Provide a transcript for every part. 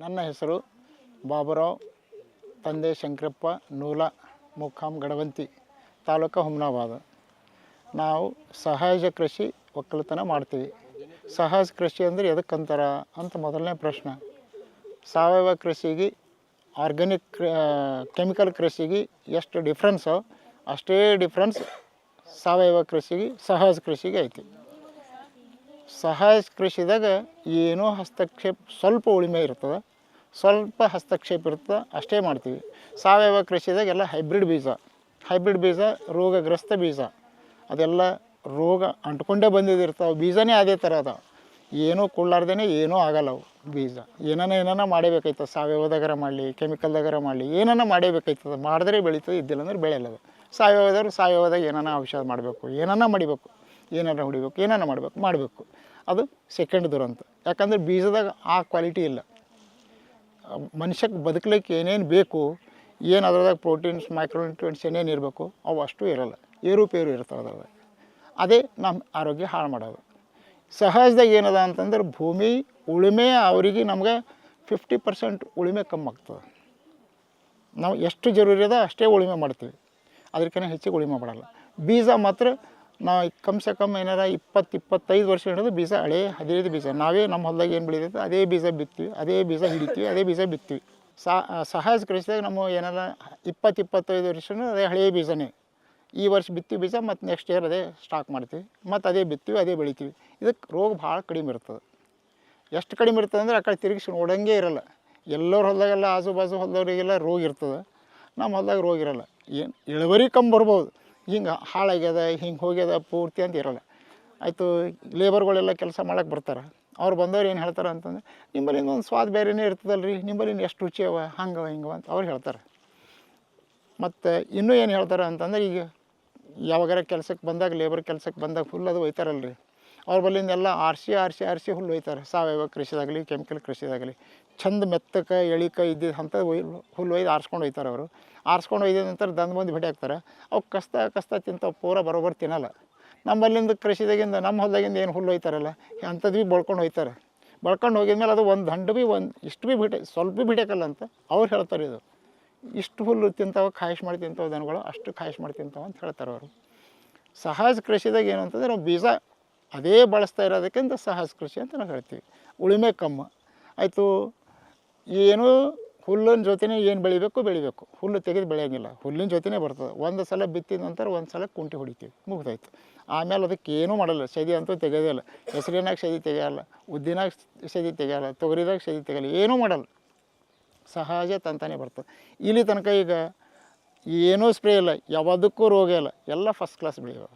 ನನ್ನ ಹೆಸರು ಬಾಬುರಾವ್, ತಂದೆ ಶಂಕರಪ್ಪ, ನೂಲ ಮುಖಾಮ್ ಗಡವಂತಿ ತಾಲೂಕು ಹುಮ್ನಾಬಾದ್. ನಾವು ಸಹಜ ಕೃಷಿ ಒಕ್ಕಲತನ ಮಾಡ್ತೀವಿ. ಸಹಜ ಕೃಷಿ ಅಂದರೆ ಎದಕ್ಕಂತಾರ ಅಂತ ಮೊದಲನೇ ಪ್ರಶ್ನೆ. ಸಾವಯವ ಕೃಷಿಗೆ ಆರ್ಗ್ಯಾನಿಕ್ ಕೆಮಿಕಲ್ ಕೃಷಿಗೆ ಎಷ್ಟು ಡಿಫ್ರೆನ್ಸೋ ಅಷ್ಟೇ ಡಿಫ್ರೆನ್ಸ್ ಸಾವಯವ ಕೃಷಿಗೆ, ಸಹಜ ಕೃಷಿಗೆ ಐತಿ. ಸಹಜ ಕೃಷಿದಾಗ ಏನೋ ಹಸ್ತಕ್ಷೇಪ, ಸ್ವಲ್ಪ ಉಳಿಮೆ ಇರ್ತದೆ, ಸ್ವಲ್ಪ ಹಸ್ತಕ್ಷೇಪ ಇರ್ತದೆ, ಅಷ್ಟೇ ಮಾಡ್ತೀವಿ. ಸಾವಯವ ಕೃಷಿದಾಗ ಎಲ್ಲ ಹೈಬ್ರಿಡ್ ಬೀಜ ಹೈಬ್ರಿಡ್ ಬೀಜ ರೋಗಗ್ರಸ್ತ ಬೀಜ. ಅದೆಲ್ಲ ರೋಗ ಅಂಟ್ಕೊಂಡೇ ಬಂದಿದ್ದಿರ್ತಾವೆ ಬೀಜನೇ ಅದೇ ಥರ ಅದ ಏನೂ ಕೊಡ್ಲಾರ್ದೇ ಏನೂ ಆಗಲ್ಲ ಅವು ಬೀಜ. ಏನಾನ ಏನಾನ ಮಾಡಬೇಕಾಯ್ತದೆ, ಸಾವಯವದಾಗರ ಮಾಡಲಿ, ಕೆಮಿಕಲ್ದಾಗರ ಮಾಡಲಿ, ಏನಾನ ಮಾಡಬೇಕಾಯ್ತದೆ, ಮಾಡಿದ್ರೆ ಬೆಳೀತದೆ, ಇದ್ದಿಲ್ಲ ಅಂದ್ರೆ ಬೆಳೆಯಲ್ಲ ಸಾವಯವದವ್ರು ಸಾವಯವದಾಗ ಏನಾನ ಔಷಧ ಮಾಡಬೇಕು, ಏನಾನ ಮಾಡಿಬೇಕು. ಏನಾರ ಹೊಡಿಬೇಕು, ಏನಾರ ಮಾಡಬೇಕು ಮಾಡಬೇಕು. ಅದು ಸೆಕೆಂಡ್ ದುರಂತ. ಯಾಕಂದ್ರೆ ಬೀಜದಾಗ ಆ ಕ್ವಾಲಿಟಿ ಇಲ್ಲ. ಮನುಷ್ಯಕ್ಕೆ ಬದುಕಲಿಕ್ಕೆ ಏನೇನು ಬೇಕು, ಏನು ಅದರದಾಗ ಪ್ರೋಟೀನ್ಸ್ ಮೈಕ್ರೋನ್ಯೂಟ್ರಿಯೆಂಟ್ಸ್ ಏನೇನು ಇರಬೇಕು, ಅವು ಅಷ್ಟು ಇರೋಲ್ಲ. ಏರುಪೇರು ಇರ್ತವೆ ಅದರದಾಗ. ಅದೇ ನಮ್ಮ ಆರೋಗ್ಯ ಹಾಳು ಮಾಡೋದು. ಸಹಜದಾಗ ಏನದ ಅಂತಂದ್ರೆ ಭೂಮಿ ಉಳುಮೆ ಅವರಿಗೆ ನಮ್ಗೆ ಫಿಫ್ಟಿ ಪರ್ಸೆಂಟ್ ಉಳುಮೆ ಕಮ್ಮಿ ಆಗ್ತದೆ. ನಾವು ಎಷ್ಟು ಜರೂರಿ ಅದ ಅಷ್ಟೇ ಉಳುಮೆ ಮಾಡ್ತೀವಿ. ಅದಕ್ಕಿಂತ ಹೆಚ್ಚಿಗೆ ಉಳಿಮೆ ಮಾಡೋಲ್ಲ. ಬೀಜ ಮಾತ್ರ ನಾವು ಕಮ್ಸೆ ಕಮ್ ಏನಾರ ಇಪ್ಪತ್ತು ಇಪ್ಪತ್ತೈದು ವರ್ಷ ಹಿಡಿದು ಬೀಜ ಹಳೆ ಹದಿನೈದು ಬೀಜ. ನಾವೇ ನಮ್ಮ ಹೊಲದಾಗ ಏನು ಬೆಳೀತೈತೆ ಅದೇ ಬೀಜ ಬಿತ್ತೀವಿ, ಅದೇ ಬೀಜ ಹಿಡಿತೀವಿ, ಅದೇ ಬೀಜ ಬಿತ್ತೀವಿ. ಸಾ ಸಹಜ ಕೃಷಿದಾಗ ನಮ್ಮ ಏನಾರ ಇಪ್ಪತ್ತು ಇಪ್ಪತ್ತೈದು ವರ್ಷ ಅದೇ ಹಳೆಯ ಬೀಜನೇ. ಈ ವರ್ಷ ಬಿತ್ತೀವಿ ಬೀಜ ಮತ್ತು ನೆಕ್ಸ್ಟ್ ಇಯರ್ ಅದೇ ಸ್ಟಾಕ್ ಮಾಡ್ತೀವಿ. ಮತ್ತು ಅದೇ ಬಿತ್ತೀವಿ, ಅದೇ ಬೆಳಿತೀವಿ. ಇದಕ್ಕೆ ರೋಗ ಭಾಳ ಕಡಿಮೆ ಇರ್ತದೆ. ಎಷ್ಟು ಕಡಿಮೆ ಇರ್ತದೆ ಅಂದರೆ ಆ ಕಡೆ ತಿರುಗಿಸಿ ನೋಡಂಗೆ ಇರಲ್ಲ. ಎಲ್ಲರ ಹೊಲದಾಗೆಲ್ಲ ಆಜು ಬಾಜು ಹೊಲದವರಿಗೆಲ್ಲ ರೋಗ ಇರ್ತದೆ. ನಮ್ಮ ಹೊಲದಾಗ ರೋಗ ಇರಲ್ಲ. ಏನು ಇಳುವರಿ ಕಮ್ಮಿ ಬರ್ಬೋದು. ಹಿಂಗೆ ಹಾಳಾಗ್ಯದ, ಹಿಂಗೆ ಹೋಗ್ಯದ ಪೂರ್ತಿ ಅಂತ ಇರಲ್ಲ. ಆಯಿತು ಲೇಬರ್ಗಳೆಲ್ಲ ಕೆಲಸ ಮಾಡಕ್ಕೆ ಬರ್ತಾರೆ. ಅವ್ರು ಬಂದವ್ರು ಏನು ಹೇಳ್ತಾರೆ ಅಂತಂದ್ರೆ ನಿಮ್ಮಲ್ಲಿ ಒಂದು ಸ್ವಾದ ಬೇರೆನೇ ಇರ್ತದಲ್ಲ ರೀ ನಿಮ್ಮಲ್ಲಿ ಎಷ್ಟು ರುಚಿ ಅವ ಹಂಗವ ಹಿಂಗವ ಅಂತ ಅವ್ರು ಹೇಳ್ತಾರೆ. ಮತ್ತು ಇನ್ನೂ ಏನು ಹೇಳ್ತಾರೆ ಅಂತಂದ್ರೆ, ಈಗ ಯಾವಾಗಾರ ಕೆಲಸಕ್ಕೆ ಬಂದಾಗ ಲೇಬರ್ ಕೆಲಸಕ್ಕೆ ಬಂದಾಗ ಫುಲ್ ಅದು ಒಯ್ತಾರಲ್ಲ ರೀ ಅವ್ರ ಬಲ್ಲಿಂದೆಲ್ಲ ಆರಿಸಿ ಆರಿಸಿ ಆರಿಸಿ ಹುಲ್ಲು ಒಯ್ತಾರೆ. ಸಾವಯವ ಕೃಷಿದಾಗಲಿ ಕೆಮಿಕಲ್ ಕೃಷಿದಾಗಲಿ. ಚಂದ ಮೆತ್ತಕ್ಕೆ ಎಳಿಕ ಇದ್ದಿದ್ದು ಅಂತ ಹುಲ್ಲು ಒಯ್ದು ಆರಿಸ್ಕೊಂಡು ಒಯ್ತಾರೆ ಅವರು. ಆರಿಸ್ಕೊಂಡು ಒಯ್ದ ನಂತರ ದಂದು ಬಂದು ಭೇಟಿ ಆಗ್ತಾರೆ ಅವು ಕಸ್ತ ಕಸ್ತ ತಿಂತಾವೆ, ಪೂರ ಬರೋಬ್ಬರು ತಿನ್ನಲ್ಲ. ನಮ್ಮಲ್ಲಿಂದ ಕೃಷಿದಾಗಿಂದ, ನಮ್ಮ ಹೊಲದಾಗಿಂದ ಏನು ಹುಲ್ಲು ಒಯ್ತಾರಲ್ಲ ಅಂಥದ್ದು ಭೀ ಬಳ್ಕೊಂಡು ಹೋಯ್ತಾರೆ ಬಳ್ಕೊಂಡು ಹೋಗಿದ್ಮೇಲೆ ಅದು ಒಂದು ದಂಡು ಭೀ, ಒಂದು ಇಷ್ಟು ಭೀ ಬಿಟ್ಟೆ, ಸ್ವಲ್ಪ ಭೀ ಬಿಡಕಲ್ಲ ಅಂತ ಅವ್ರು ಹೇಳ್ತಾರೆ ಇದು. ಇಷ್ಟು ಹುಲ್ಲು ತಿಂತಾವೆ ಖಾಯಿಷ್ ಮಾಡಿ ತಿಂತಾವೆ ದನಗಳು, ಅಷ್ಟು ಖಾಯಿಷ್ ಮಾಡಿ ತಿಂತಾವೆ ಅಂತ ಹೇಳ್ತಾರೆ ಅವರು. ಸಹಜ ಕೃಷಿದಾಗ ಏನು ಅಂತಂದ್ರೆ ನಾವು ಬೀಜ ಅದೇ ಬಳಸ್ತಾ ಇರೋದಕ್ಕಿಂತ ಸಹಜ ಕೃಷಿ ಅಂತ ನಾವು ಹೇಳ್ತೀವಿ. ಉಳುಮೆ ಕಮ್ಮ. ಆಯಿತು ಏನು ಹುಲ್ಲಿನ ಜೊತೆನೇ ಏನು ಬೆಳಿಬೇಕು ಬೆಳಿಬೇಕು. ಹುಲ್ಲು ತೆಗೆದು ಬೆಳೆಯೋಂಗಿಲ್ಲ. ಹುಲ್ಲಿನ ಜೊತೆನೇ ಬರ್ತದೆ. ಒಂದು ಸಲ ಬಿತ್ತಿದ ನಂತರ ಒಂದು ಸಲ ಕುಂಟಿ ಹೊಡಿತೀವಿ. ಮುಗ್ದಾಯ್ತು. ಆಮೇಲೆ ಅದಕ್ಕೆ ಏನೂ ಮಾಡಲ್ಲ. ಸದಿ ಅಂತೂ ತೆಗೆಯೋದೇ ಇಲ್ಲ. ಹೆಸರಿನಾಗ ಸದಿ ತೆಗೆಯಲ್ಲ. ಉದ್ದಿನಾಗ ಸದಿ ತೆಗೆಯಲ್ಲ. ತೊಗರಿದಾಗ ಸದಿ ತೆಗೆಯಲ್ಲ. ಏನೂ ಮಾಡಲ್ಲ. ಸಹಜ ತಂತಾನೆ ಬರ್ತದೆ. ಇಲ್ಲಿ ತನಕ ಈಗ ಏನೂ ಸ್ಪ್ರೇ ಇಲ್ಲ. ಯಾವುದಕ್ಕೂ ರೋಗ ಇಲ್ಲ. ಎಲ್ಲ ಫಸ್ಟ್ ಕ್ಲಾಸ್ ಬೆಳೆಯುವ.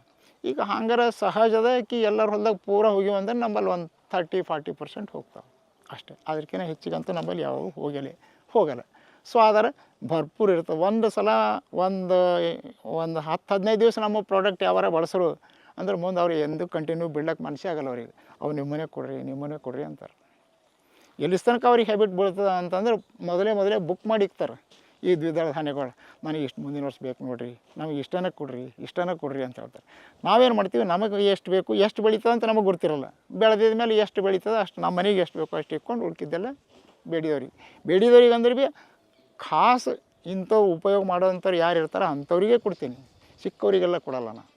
ಈಗ ಹಂಗಾರ ಸಹಜದ ಕಿ ಎಲ್ಲರ ಹೊಲ್ದಾಗ ಪೂರ ಹೋಗಿವಂದ್ರೆ ನಮ್ಮಲ್ಲಿ ಒಂದು ಥರ್ಟಿ ಫಾರ್ಟಿ ಪರ್ಸೆಂಟ್ ಹೋಗ್ತಾವೆ. ಅಷ್ಟೇ. ಅದಕ್ಕಿಂತ ಹೆಚ್ಚಿಗಂತೂ ನಮ್ಮಲ್ಲಿ ಯಾವಾಗೂ ಹೋಗಲಿ, ಹೋಗಲ್ಲ. ಸೊ ಆದರೆ ಭರ್ಪೂರ್ ಇರ್ತದೆ ಒಂದು ಸಲ ಒಂದು ಒಂದು ಹತ್ತು, ಹದಿನೈದು ದಿವಸ ನಮ್ಮ ಪ್ರಾಡಕ್ಟ್ ಯಾವಾರ ಬಳಸರು ಅಂದ್ರೆ ಮುಂದೆ ಅವ್ರು ಎಂದೂ ಕಂಟಿನ್ಯೂ ಬಿಡ್ಲಕ್ಕೆ ಮನಸ್ಸೇ ಆಗಲ್ಲ ಅವ್ರಿಗೆ. ಅವು ನಿಮ್ಮನೆ ಕೊಡ್ರಿ ನಿಮ್ಮನೆ ಕೊಡ್ರಿ ಅಂತಾರೆ. ಎಲ್ಲಿ ತನಕ ಅವ್ರಿಗೆ ಹ್ಯಾಬಿಟ್ ಬೀಳ್ತದೆ ಅಂತಂದ್ರೆ ಮೊದಲೇ ಮೊದಲೇ ಬುಕ್ ಮಾಡಿ ಇಕ್ತಾರೆ. ಈ ದ್ವಿದಳ ಧಾನ್ಯಗಳು ನನಗೆ ಇಷ್ಟು ಮುಂದಿನ ವರ್ಷ ಬೇಕು ನೋಡಿರಿ. ನಮಗೆ ಇಷ್ಟನ ಕೊಡ್ರಿ ಇಷ್ಟನೇ ಕೊಡ್ರಿ ಅಂತ ಹೇಳ್ತಾರೆ. ನಾವೇನು ಮಾಡ್ತೀವಿ? ನಮಗೆ ಎಷ್ಟು ಬೇಕು ಎಷ್ಟು ಬೆಳೀತದೆ ಅಂತ ನಮಗೆ ಗೊತ್ತಿರಲ್ಲ. ಬೆಳೆದಿದ ಮೇಲೆ ಎಷ್ಟು ಬೆಳೀತದೆ ಅಷ್ಟು ನಮ್ಮ ಮನೆಗೆ ಎಷ್ಟು ಬೇಕು ಅಷ್ಟು ಇಟ್ಕೊಂಡು ಉಳ್ಕಿದ್ದೆಲ್ಲ ಬೇಡಿದವ್ರಿಗೆ. ಬೇಡಿದವ್ರಿಗೆ ಅಂದ್ರೆ ಭೀ ಖಾಸ್ ಇಂಥವು ಉಪಯೋಗ ಮಾಡೋವಂಥವ್ರು ಯಾರು ಇರ್ತಾರೋ ಅಂಥವ್ರಿಗೆ ಕೊಡ್ತೀನಿ. ಸಿಕ್ಕವರಿಗೆಲ್ಲ ಕೊಡಲ್ಲ ನಾನು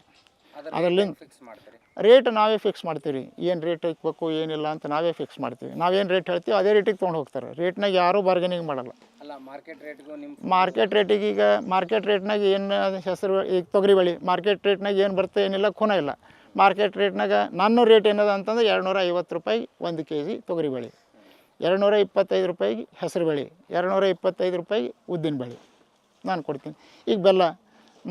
ಅದರಲ್ಲಿ ಫಿಕ್ಸ್ ಮಾಡ್ತೀರಿ. ರೇಟ್ ನಾವೇ ಫಿಕ್ಸ್ ಮಾಡ್ತೀವಿ. ರೀ ಏನು ರೇಟ್ ಇಕ್ಬೇಕು ಏನಿಲ್ಲ ಅಂತ ನಾವೇ ಫಿಕ್ಸ್ ಮಾಡ್ತೀವಿ. ನಾವೇನು ರೇಟ್ ಹೇಳ್ತೀವಿ ಅದೇ ರೇಟಿಗೆ ತೊಗೊಂಡು ಹೋಗ್ತಾರೆ. ರೇಟ್ನಾಗ ಯಾರೂ ಬಾರ್ಗೇನಿಂಗ್ ಮಾಡಲ್ಲ. ಅಲ್ಲ ಮಾರ್ಕೆಟ್ ರೇಟ್ಗೂ ನಿಮ್ಮ ಮಾರ್ಕೆಟ್ ರೇಟಿಗೆ ಈಗ ಮಾರ್ಕೆಟ್ ರೇಟ್ನಾಗ ಏನು ಹೆಸರು ಈಗ ತೊಗರಿ ಬೆಳೆ ಮಾರ್ಕೆಟ್ ರೇಟ್ನಾಗ ಏನು ಬರುತ್ತೆ ಏನಿಲ್ಲ ಖೂನ ಇಲ್ಲ. ಮಾರ್ಕೆಟ್ ರೇಟ್ನಾಗ ನನ್ನ ರೇಟ್ ಏನದ ಅಂತಂದ್ರೆ ಎರಡುನೂರ ಐವತ್ತು ರೂಪಾಯಿ ಒಂದು ಕೆ ಜಿ ತೊಗರಿ ಬೆಳೆ. ಎರಡುನೂರ ಇಪ್ಪತ್ತೈದು ರೂಪಾಯಿಗೆ ಹೆಸರು ಬೆಳೆ. ಎರಡುನೂರ ಇಪ್ಪತ್ತೈದು ರೂಪಾಯಿಗೆ ಉದ್ದಿನ ಬೆಳೆ. ನಾನು ಕೊಡ್ತೀನಿ. ಈಗ ಬೆಲ್ಲ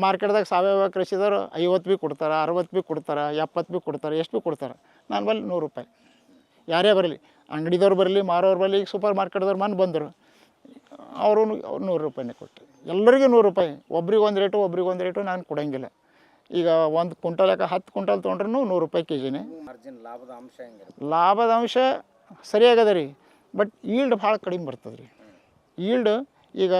ಮಾರ್ಕೆಟ್ದಾಗ ಸಾವಯವ ಕೃಷಿದವರು ಐವತ್ತು ಬಿ ಕೊಡ್ತಾರೆ ಅರವತ್ತು ಬಿ ಕೊಡ್ತಾರೆ ಎಪ್ಪತ್ತು ಬಿ ಕೊಡ್ತಾರೆ ಎಷ್ಟು ಬಿ ಕೊಡ್ತಾರೆ. ನಾನು ಬಲ್ಲಿ ನೂರು ರೂಪಾಯಿ. ಯಾರೇ ಬರಲಿ ಅಂಗಡಿದವ್ರು ಬರಲಿ ಮಾರೋರು ಬರಲಿ ಈಗ ಸೂಪರ್ ಮಾರ್ಕೆಟ್ದವ್ರು ಮನೆ ಬಂದರು. ಅವರು ನೂರು ರೂಪಾಯಿನೇ ಕೊಟ್ಟು ಎಲ್ಲರಿಗೂ ನೂರು ರೂಪಾಯಿ. ಒಬ್ರಿಗೆ ಒಂದು ರೇಟು ಒಬ್ರಿಗೆ ಒಂದು ರೇಟು ನಾನು ಕೊಡೋಂಗಿಲ್ಲ. ಈಗ ಒಂದು ಕ್ವಿಂಟಲ್ಯಾಕ ಹತ್ತು ಕ್ವಿಂಟಲ್ ತೊಗೊಂಡ್ರೂ ನೂರು ರೂಪಾಯಿ ಕೆ ಜಿನೇ ಮಾರ್ಜಿನ್ ಲಾಭದ ಅಂಶ ಲಾಭದ ಅಂಶ ಸರಿಯಾಗದ ರೀ. ಬಟ್ ಈಲ್ಡ್ ಭಾಳ ಕಡಿಮೆ ಬರ್ತದೆ ರೀ ಈಲ್ಡ್ ಈಗ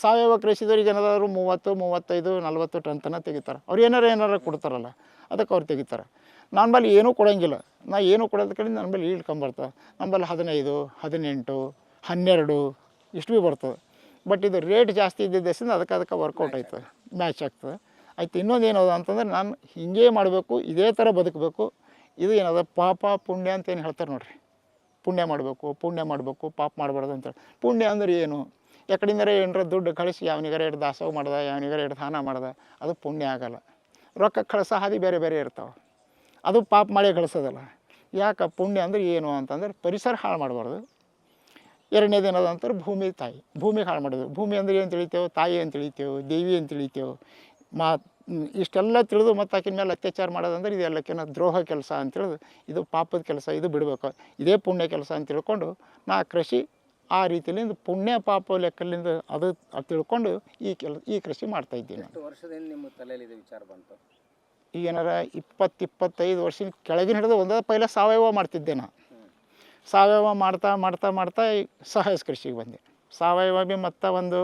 ಸಾವಯವ ಕೃಷಿದವ್ರಿಗೆ ಏನಾದ್ರು ಮೂವತ್ತು ಮೂವತ್ತೈದು ನಲ್ವತ್ತು ಟನ್ ತನಕ ತೆಗಿತಾರೆ. ಅವ್ರು ಏನಾರು ಏನಾರು ಕೊಡ್ತಾರಲ್ಲ ಅದಕ್ಕೆ ಅವ್ರು ತೆಗಿತಾರೆ. ನನ್ನ ಬಳಿ ಏನೂ ಕೊಡೋಂಗಿಲ್ಲ. ನಾ ಏನೂ ಕೊಡೋದ ಕಡೆ ನನ್ನ ಮೇಲೆ ಈಲ್ಡ್ ನಮ್ಮಲ್ಲಿ ಹದಿನೈದು ಹದಿನೆಂಟು ಹನ್ನೆರಡು ಇಷ್ಟು ಭೀ ಬರ್ತದೆ. ಬಟ್ ಇದು ರೇಟ್ ಜಾಸ್ತಿ ಇದ್ದಿದ್ದರಿಂದ ಅದಕ್ಕೆ ಅದಕ್ಕೆ ವರ್ಕೌಟ್ ಆಯ್ತದೆ ಮ್ಯಾಚ್ ಆಗ್ತದೆ. ಆಯ್ತು ಇನ್ನೊಂದು ಏನದ ಅಂತಂದ್ರೆ ನಾನು ಹಿಂಗೇ ಮಾಡಬೇಕು ಇದೇ ಥರ ಬದುಕಬೇಕು. ಇದು ಏನದ ಪಾಪ ಪುಣ್ಯ ಅಂತ ಏನು ಹೇಳ್ತಾರೆ ನೋಡ್ರಿ. ಪುಣ್ಯ ಮಾಡಬೇಕು ಪುಣ್ಯ ಮಾಡಬೇಕು ಪಾಪ ಮಾಡಬಾರ್ದು ಅಂತೇಳಿ ಪುಣ್ಯ ಅಂದ್ರೆ ಏನು? ಎಕಡಿಂದರೆ ಏನರ ದುಡ್ಡು ಕಳಿಸಿ ಯಾವನಿಗಾರ ಎರಡು ದಾಸೋಹ ಮಾಡ್ದೆ, ಯಾವನಿಗಾರ ಎರಡು ದಾನ ಮಾಡ್ದೆ, ಅದು ಪುಣ್ಯ ಆಗಲ್ಲ. ರೊಕ್ಕ ಕಳಿಸೋ ಹಾದಿ ಬೇರೆ ಬೇರೆ ಇರ್ತಾವೆ. ಅದು ಪಾಪ ಮಾಡಿ ಕಳಿಸೋದಲ್ಲ. ಯಾಕೆ ಪುಣ್ಯ ಅಂದ್ರೆ ಏನು ಅಂತಂದ್ರೆ ಪರಿಸರ ಹಾಳು ಮಾಡಬಾರ್ದು. ಎರಡನೇದು ಏನದ ಅಂತಾರೆ ಭೂಮಿ ತಾಯಿ ಭೂಮಿಗೆ ಹಾಳು ಮಾಡೋದು. ಭೂಮಿ ಅಂದ್ರೆ ಏನು ತಿಳಿತೇವೆ, ತಾಯಿ ಅಂತ ತಿಳಿತೇವೆ, ದೇವಿ ಅಂತ ತಿಳಿತೇವೆ, ಮಾ, ಇಷ್ಟೆಲ್ಲ ತಿಳಿದು ಮತ್ತು ಆಕಿನ ಮೇಲೆ ಅತ್ಯಾಚಾರ ಮಾಡೋದಂದ್ರೆ ಇದೆಲ್ಲಕ್ಕಿನ್ನ ದ್ರೋಹ ಕೆಲಸ ಅಂತೇಳಿದು ಇದು ಪಾಪದ ಕೆಲಸ, ಇದು ಬಿಡಬೇಕು. ಇದೇ ಪುಣ್ಯ ಕೆಲಸ ಅಂತ ತಿಳ್ಕೊಂಡು ನಾ ಕೃಷಿ ಆ ರೀತಿಲಿಂದ ಪುಣ್ಯ ಪಾಪ ಲೆಕ್ಕಲಿಂದ ಅದು ಅದು ತಿಳ್ಕೊಂಡು ಈ ಕೆಲ ಈ ಕೃಷಿ ಮಾಡ್ತಾ ಇದ್ದೀನಿ ನಾನು. ಎಷ್ಟು ವರ್ಷದಿಂದ ನಿಮ್ಮ ತಲೆಯಲ್ಲಿ ಇದು ವಿಚಾರ ಬಂತು? ಈಗ ಏನಾರ ಇಪ್ಪತ್ತು ಇಪ್ಪತ್ತೈದು ವರ್ಷದ ಕೆಳಗಿನ ಹಿಡಿದು ಒಂದೇ ಪೈಲ ಸಾವಯವ ಮಾಡ್ತಿದ್ದೆ ನಾ ಸಾವಯವ ಮಾಡ್ತಾ ಮಾಡ್ತಾ ಮಾಡ್ತಾ ಈ ಸಹಜ ಕೃಷಿಗೆ ಬಂದೆ. ಸಾವಯವ ಭೀ ಮತ್ತೆ ಒಂದು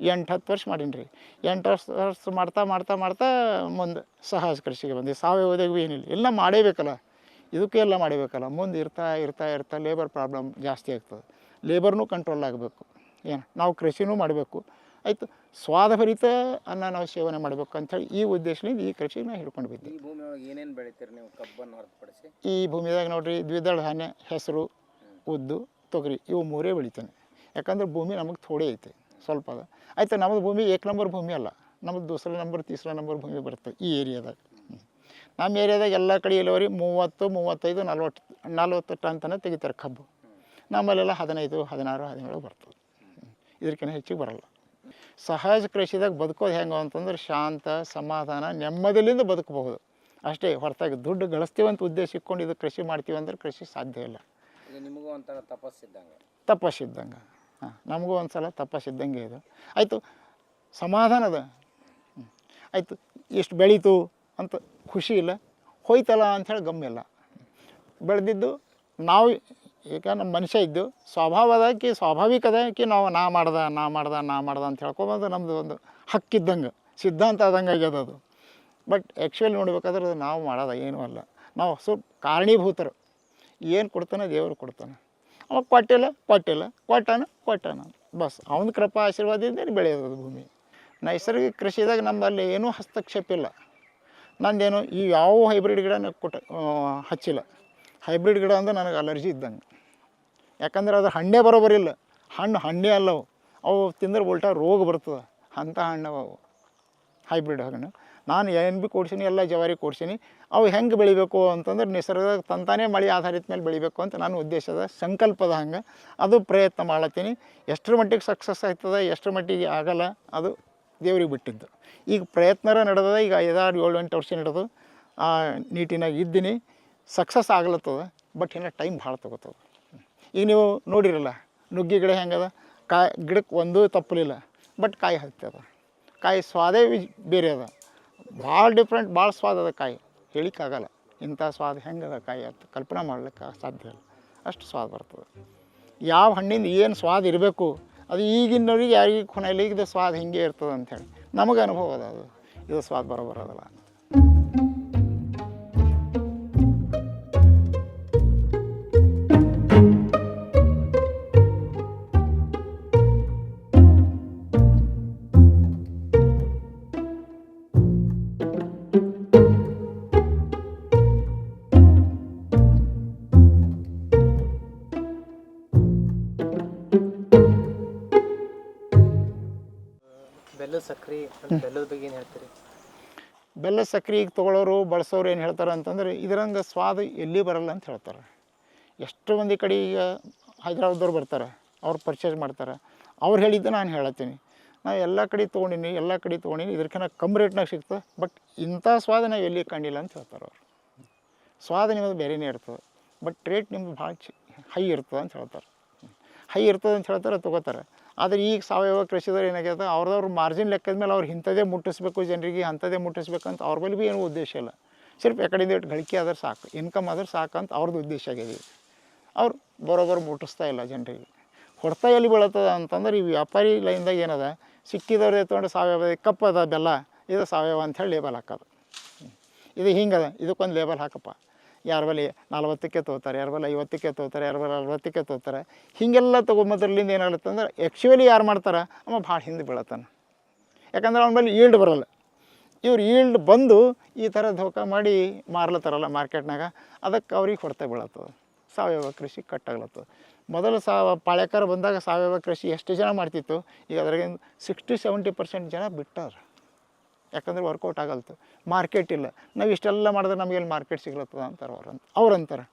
ಎಂಟು ಹತ್ತು ವರ್ಷ ಮಾಡೀನಿ ರೀ. ಎಂಟು ವರ್ಷ ವರ್ಷ ಮಾಡ್ತಾ ಮಾಡ್ತಾ ಮಾಡ್ತಾ ಮುಂದೆ ಸಹಜ ಕೃಷಿಗೆ ಬಂದೆ. ಸಾವಯವದಾಗ ಭೀ ಏನಿಲ್ಲ. ಎಲ್ಲ ಮಾಡೇಬೇಕಲ್ಲ. ಇದಕ್ಕೆ ಎಲ್ಲ ಮಾಡಬೇಕಲ್ಲ. ಮುಂದೆ ಇರ್ತಾ ಇರ್ತಾ ಇರ್ತಾ ಲೇಬರ್ ಪ್ರಾಬ್ಲಮ್ ಜಾಸ್ತಿ ಆಗ್ತದೆ. ಲೇಬರ್ನೂ ಕಂಟ್ರೋಲ್ ಆಗಬೇಕು. ಏನು? ನಾವು ಕೃಷಿನೂ ಮಾಡಬೇಕು. ಆಯಿತು ಸ್ವಾದಭರಿತ ಅನ್ನ ನಾವು ಸೇವನೆ ಮಾಡಬೇಕು ಅಂಥೇಳಿ ಈ ಉದ್ದೇಶದಿಂದ ಈ ಕೃಷಿ ನಾವು ಹಿಡ್ಕೊಂಡು ಬಿದ್ದೆ. ಈ ಏನೇನು ಬೆಳಿತೀರಿ ನೀವು ಕಬ್ಬನ್ನು ಹೊರತುಪಡಿಸಿ? ಈ ಭೂಮಿದಾಗ ನೋಡಿರಿ ದ್ವಿದಳ ಧಾನ್ಯ ಹೆಸರು ಉದ್ದು ತೊಗರಿ ಇವು ಮೂರೇ ಬೆಳಿತೇನೆ. ಯಾಕಂದ್ರೆ ಭೂಮಿ ನಮಗೆ ಥೋಡೆ ಐತೆ ಸ್ವಲ್ಪ ಅದ. ಆಯಿತು ನಮ್ಮದು ಭೂಮಿ ಏಕ್ ನಂಬರ್ ಭೂಮಿ ಅಲ್ಲ ನಮ್ಮದು ದೂಸರ ನಂಬರ್ ತೀಸರ ನಂಬರ್ ಭೂಮಿ ಬರುತ್ತೆ ಈ ಏರಿಯಾದಾಗ. ನಮ್ಮ ಏರಿಯಾದಾಗ ಎಲ್ಲ ಕಡೆ ಇಲ್ಲವರಿ ಮೂವತ್ತು ಮೂವತ್ತೈದು ನಲ್ವತ್ತು ನಲ್ವತ್ತು ಟನ್ ತನಕ ತೆಗಿತಾರೆ ಕಬ್ಬು. ನಮ್ಮಲ್ಲೆಲ್ಲ ಹದಿನೈದು ಹದಿನಾರು ಹದಿನೇಳು ಬರ್ತದೆ. ಇದಕ್ಕಿಂತ ಹೆಚ್ಚಿಗೆ ಬರಲ್ಲ. ಸಹಜ ಕೃಷಿದಾಗ ಬದುಕೋದು ಹೆಂಗೆ ಅಂತಂದ್ರೆ ಶಾಂತ ಸಮಾಧಾನ ನೆಮ್ಮದಿಲಿಂದ ಬದುಕಬಹುದು. ಅಷ್ಟೇ ಹೊರತಾಗಿ ದುಡ್ಡು ಗಳಿಸ್ತೀವಿ ಅಂತ ಉದ್ದೇಶ ಇಟ್ಕೊಂಡು ಇದು ಕೃಷಿ ಮಾಡ್ತೀವಿ ಅಂದ್ರೆ ಕೃಷಿ ಸಾಧ್ಯ ಇಲ್ಲ. ನಿಮಗೂ ಒಂಥರ ತಪಸ್ಸಿದ್ದಂಗೆ ತಪಸ್ಸಿದ್ದಂಗೆ ಹಾಂ ನಮಗೂ ಒಂದು ಸಲ ತಪಸ್ಸಿದ್ದಂಗೆ ಇದು. ಆಯಿತು ಸಮಾಧಾನದ. ಆಯಿತು ಎಷ್ಟು ಬೆಳೀತು ಅಂತ ಖುಷಿ ಇಲ್ಲ. ಹೋಯ್ತಲ್ಲ ಅಂಥೇಳಿ ಗಮ್ಮಿಲ್ಲ ಬೆಳೆದಿದ್ದು ನಾವು ಈಗ ನಮ್ಮ ಮನುಷ್ಯ ಇದ್ದು ಸ್ವಭಾವದಾಕಿ ಸ್ವಾಭಾವಿಕದಾಕಿ ನಾವು ನಾ ಮಾಡ್ದೆ ನಾ ಮಾಡ್ದೆ ನಾ ಮಾಡ್ದೆ ಅಂತ ಹೇಳ್ಕೊಬೋದು ನಮ್ಮದು ಒಂದು ಹಕ್ಕಿದ್ದಂಗೆ ಸಿದ್ಧಾಂತ ಆದಂಗೆ ಆಗ್ಯದ ಅದು. ಬಟ್ ಆ್ಯಕ್ಚುಲಿ ನೋಡ್ಬೇಕಾದ್ರೆ ಅದು ನಾವು ಮಾಡೋದ ಏನೂ ಅಲ್ಲ. ನಾವು ಸ್ವಲ್ಪ ಕಾರಣೀಭೂತರು. ಏನು ಕೊಡ್ತಾನೆ ದೇವರು ಕೊಡ್ತಾನೆ. ಅವಾಗ ಕೊಟ್ಟಿಲ್ಲ ಕೊಟ್ಟಿಲ್ಲ, ಕೊಟ್ಟಾನ ಕೊಟ್ಟಾನ. ಬಸ್, ಅವನ ಕೃಪಾ ಆಶೀರ್ವಾದದಿಂದ ಬೆಳೆಯೋದು ಭೂಮಿ. ನೈಸರ್ಗಿಕ ಕೃಷಿದಾಗ ನಮ್ಮಲ್ಲಿ ಏನೂ ಹಸ್ತಕ್ಷೇಪ ಇಲ್ಲ. ನಂದೇನು ಈ ಯಾವ ಹೈಬ್ರಿಡ್ ಗಿಡನ ಕೊಟ್ಟ ಹಚ್ಚಿಲ್ಲ. ಹೈಬ್ರಿಡ್ ಗಿಡ ಅಂದ್ರೆ ನನಗೆ ಅಲರ್ಜಿ ಇದ್ದಂಗೆ. ಯಾಕಂದ್ರೆ ಅದು ಹಣ್ಣೇ ಬರೋಬರಿಲ್ಲ ಹಣ್ಣು ಹಣ್ಣೇ ಅಲ್ಲವು ಅವು. ತಿಂದ್ರೆ ಉಲ್ಟಾ ರೋಗ ಬರ್ತದೆ. ಅಂಥ ಹಣ್ಣು ಅವು. ಹೈಬ್ರಿಡ್ ಹಣ್ಣು ನಾನು ಏನು ಭೀ ಕೊಡ್ಸೀನಿ, ಎಲ್ಲ ಜವಾರಿ ಕೊಡ್ಸೀನಿ. ಅವು ಹೆಂಗೆ ಬೆಳಿಬೇಕು ಅಂತಂದ್ರೆ ನಿಸರ್ಗದಾಗ ತಂತಾನೇ ಮಳೆ ಆಧಾರಿತ ಮೇಲೆ ಬೆಳಿಬೇಕು ಅಂತ ನನ್ನ ಉದ್ದೇಶದ ಸಂಕಲ್ಪದ ಹಂಗೆ ಅದು ಪ್ರಯತ್ನ ಮಾಡ್ಲತ್ತೀನಿ. ಎಷ್ಟರ ಮಟ್ಟಿಗೆ ಸಕ್ಸಸ್ ಆಗ್ತದ ಎಷ್ಟರ ಮಟ್ಟಿಗೆ ಆಗಲ್ಲ, ಅದು ದೇವ್ರಿಗೆ ಬಿಟ್ಟಿದ್ದು. ಈಗ ಪ್ರಯತ್ನರ ನಡೆದದ, ಈಗ ಐದಾರು ಏಳು ಎಂಟು ವರ್ಷ ನಡೆದು, ಆ, ನೀಟಿನಾಗ ಇದ್ದೀನಿ. ಸಕ್ಸಸ್ ಆಗ್ಲತ್ತದ ಬಟ್ ಇನ್ನು ಟೈಮ್ ಭಾಳ ತೊಗೋತದ. ಈಗ ನೀವು ನೋಡಿರಲ್ಲ, ನುಗ್ಗಿ ಗಿಡ ಹೆಂಗದ ಕಾಯಿ ಗಿಡಕ್ಕೆ ಒಂದೂ ತಪ್ಪಲಿಲ್ಲ ಬಟ್ ಕಾಯಿ ಹತ್ತದ ಕಾಯಿ ಸ್ವಾದೇ ಬೇರೆ ಅದ. ಭಾಳ ಡಿಫ್ರೆಂಟ್ ಭಾಳ ಸ್ವಾದ ಅದ ಕಾಯಿ. ಹೇಳಿಕ್ಕಾಗಲ್ಲ ಇಂಥ ಸ್ವಾದ ಹೆಂಗದ ಕಾಯಿ ಅಂತ ಕಲ್ಪನೆ ಮಾಡ್ಲಿಕ್ಕೆ ಸಾಧ್ಯ ಇಲ್ಲ. ಅಷ್ಟು ಸ್ವಾದ ಬರ್ತದೆ. ಯಾವ ಹಣ್ಣಿಂದ ಏನು ಸ್ವಾದ ಇರಬೇಕು, ಅದು ಈಗಿನವ್ರಿಗೆ, ಯಾರಿಗೆ ಕೊನೆಯಲ್ಲಿ ಇದು ಸ್ವಾದ ಹಿಂಗೆ ಇರ್ತದೆ ಅಂಥೇಳಿ ನಮಗೆ ಅನುಭವ ಅದ ಅದು. ಇದು ಸ್ವಾದ ಬರೋಬರೋದಲ್ಲ ಸಕ್ರೆ ಬೆಲ್ಲದ ಬಗ್ಗೆ ಏನು ಹೇಳ್ತೀರಿ? ಬೆಲ್ಲ ಸಕ್ರೆ ಈಗ ತೊಗೊಳೋರು ಬಳಸೋರು ಏನು ಹೇಳ್ತಾರೆ ಅಂತಂದರೆ ಇದರಂಗೆ ಸ್ವಾದ ಎಲ್ಲಿ ಬರಲ್ಲ ಅಂತ ಹೇಳ್ತಾರೆ. ಎಷ್ಟು ಮಂದಿ ಕಡೆ ಈಗ ಹೈದ್ರಾಬಾದವ್ರು ಬರ್ತಾರೆ ಅವ್ರು ಪರ್ಚೇಸ್ ಮಾಡ್ತಾರೆ. ಅವ್ರು ಹೇಳಿದ್ದು ನಾನು ಹೇಳತ್ತೀನಿ. ನಾ ಎಲ್ಲ ಕಡೆ ತೊಗೊಂಡಿನಿ ಎಲ್ಲ ಕಡೆ ತೊಗೊಂಡಿನಿ ಇದಕ್ಕಿಂತ ಕಮ್ಮಿ ರೇಟ್ನಾಗ ಸಿಗ್ತದೆ ಬಟ್ ಇಂಥ ಸ್ವಾದ ನಾವು ಎಲ್ಲಿ ಕಂಡಿಲ್ಲ ಅಂತ ಹೇಳ್ತಾರೆ ಅವರು. ಸ್ವಾದ ನಿಮ್ಮದು ಬೇರೆನೇ ಇರ್ತದೆ ಬಟ್ ರೇಟ್ ನಿಮ್ದು ಭಾಳ ಚಿ ಹೈ ಇರ್ತದೆ ಅಂತ ಹೇಳ್ತಾರೆ. ಹೈ ಇರ್ತದೆ ಅಂತ ಹೇಳ್ತಾರೆ ತೊಗೋತಾರೆ. ಆದರೆ ಈಗ ಸಾವಯವ ಕೃಷಿದವ್ರು ಏನಾಗ್ಯದ? ಅವ್ರದವ್ರ ಮಾರ್ಜಿನ್ ಲೆಕ್ಕದ ಮೇಲೆ ಅವ್ರು ಇಂಥದೇ ಮುಟ್ಟಿಸ್ಬೇಕು, ಜನರಿಗೆ ಅಂಥದೇ ಮುಟ್ಟಿಸ್ಬೇಕಂತ ಅವ್ರ ಬಳಿ ಏನೂ ಉದ್ದೇಶ ಇಲ್ಲ. ಸಿರ್ಫ್ ಎಕಡೆಯಿಂದ ಇಟ್ಟು ಗಳಿಕೆ ಆದ್ರೆ ಸಾಕು ಇನ್ಕಮ್ ಆದ್ರೆ ಸಾಕು ಅಂತ ಅವ್ರದ್ದು ಉದ್ದೇಶ ಆಗಿದೆ ಅವ್ರು ಬರೋಬ್ಬರು ಮುಟ್ಟಿಸ್ತಾ ಇಲ್ಲ ಜನರಿಗೆ. ಹೊಡ್ತಾ ಎಲ್ಲಿ ಬೀಳತ್ತದ ಅಂತಂದ್ರೆ ಈ ವ್ಯಾಪಾರಿ ಲೈನ್ದಾಗ ಏನದ? ಸಿಕ್ಕಿದವ್ರದ್ದು ತೊಗೊಂಡು ಸಾವಯವ, ಕಪ್ಪದ ಬೆಲ್ಲ, ಇದು ಸಾವಯವ ಅಂಥೇಳಿ ಲೇಬಲ್ ಹಾಕೋದು. ಇದು ಹಿಂಗದ, ಇದಕ್ಕೊಂದು ಲೇಬಲ್ ಹಾಕಪ್ಪ. ಯಾರ ಬಳಿ ನಲ್ವತ್ತಕ್ಕೆ ತೊಗೋತಾರೆ ಯಾರ ಬಳಿ ಐವತ್ತಕ್ಕೆ ತೊಗೋತಾರೆ ಯಾರ ಬಳಿ ಅರವತ್ತಕ್ಕೆ ತೊಗೋತಾರೆ ಹೀಗೆಲ್ಲ ತೊಗೊಂಬದ್ರಲಿಂದ ಏನಾಗುತ್ತೆ ಅಂದ್ರೆ ಆ್ಯಕ್ಚುಲಿ ಯಾರು ಮಾಡ್ತಾರೆ? ಅವ ಭಾಳ ಹಿಂದೆ ಬೀಳತ್ತಾನೆ. ಯಾಕಂದ್ರೆ ಅವನ ಬಳಿ ಈಲ್ಡ್ ಬರಲ್ಲ. ಇವ್ರು ಈಲ್ಡ್ ಬಂದು ಈ ಥರ ಧೋಕಾ ಮಾಡಿ ಮಾರ್ಲತ್ತಾರಲ್ಲ ಮಾರ್ಕೆಟ್ನಾಗ, ಅದಕ್ಕೆ ಅವ್ರಿಗೆ ಹೊಡೆತ ಬೀಳತ್ತದ. ಸಾವಯವ ಕೃಷಿ ಕಟ್ಟಾಗ್ಲತ್ತದ. ಮೊದಲು ಸಾವ ಪಾಳ್ಯಕಾರ ಬಂದಾಗ ಸಾವಯವ ಕೃಷಿ ಎಷ್ಟು ಜನ ಮಾಡ್ತಿತ್ತು? ಈಗ ಅದ್ರಾಗಿಂದ ಸಿಕ್ಸ್ಟಿ ಸೆವೆಂಟಿ ಪರ್ಸೆಂಟ್ ಜನ ಬಿಟ್ಟಾರ. ಯಾಕಂದ್ರೆ ವರ್ಕೌಟ್ ಆಗಲ್ತು. ಮಾರ್ಕೆಟ್ ಇಲ್ಲ. ನಾವು ಇಷ್ಟೆಲ್ಲ ಮಾಡಿದ್ರೆ ನಮಗೆಲ್ಲಿ ಮಾರ್ಕೆಟ್ ಸಿಗ್ಲತ್ತದ ಅಂತಾರೆ ಅವ್ರು ಅಂತ. ಅವ್ರು ಅಂತಾರೆ.